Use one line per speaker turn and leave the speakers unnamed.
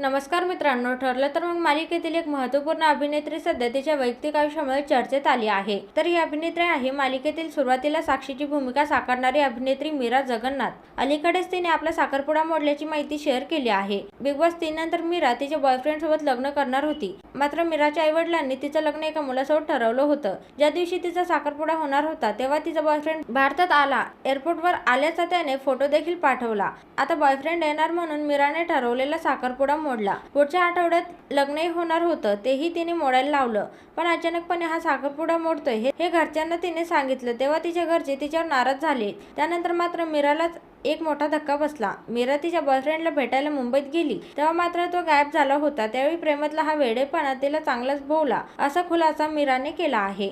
नमस्कार मित्रांनो ठरलं तर मग मालिकेतील एक महत्त्वपूर्ण अभिनेत्री सध्या तिच्या वैयक्तिक आयुष्यामुळे चर्चेत आली आहे. तर ही अभिनेत्री आहे मालिकेतील सुरुवातीला साक्षीची भूमिका साकारणारी अभिनेत्री मीरा जगन्नाथ. अलीकडेच तिने आपला साखरपुडा मोडल्याची माहिती शेअर केली आहे. बिग बॉस तीन नंतर मीरा तिच्या बॉयफ्रेंड सोबत लग्न करणार होती. मात्र मीराच्या आईवडिलांनी तिचं लग्न एका मुलासोबत ठरवलं होतं. ज्या दिवशी तिचा साखरपुडा होणार होता तेव्हा तिचा बॉयफ्रेंड भारतात आला. एअरपोर्टवर आल्याचा त्याने फोटो देखील पाठवला. आता बॉयफ्रेंड येणार म्हणून मीराने ठरवलेला साखरपुडा मोडला. पुढच्या आठवड्यात लग्नही होणार होतं तेही तिने मोडायला लावलं. पण अचानकपणे हा साखरपुडा मोडतोय हे हे घरच्यांना तिने सांगितलं. तेव्हा तिच्या घरचे तिच्यावर नाराज झाले. त्यानंतर मात्र मीरालाच एक मोठा धक्का बसला. मीरा तिच्या बॉयफ्रेंडला भेटायला मुंबईत गेली. तेव्हा मात्र तो गायब झाला होता. त्यावेळी प्रेमातला हा वेडेपणा तिला चांगलाच भोवला. असा खुलासा मीराने केला आहे.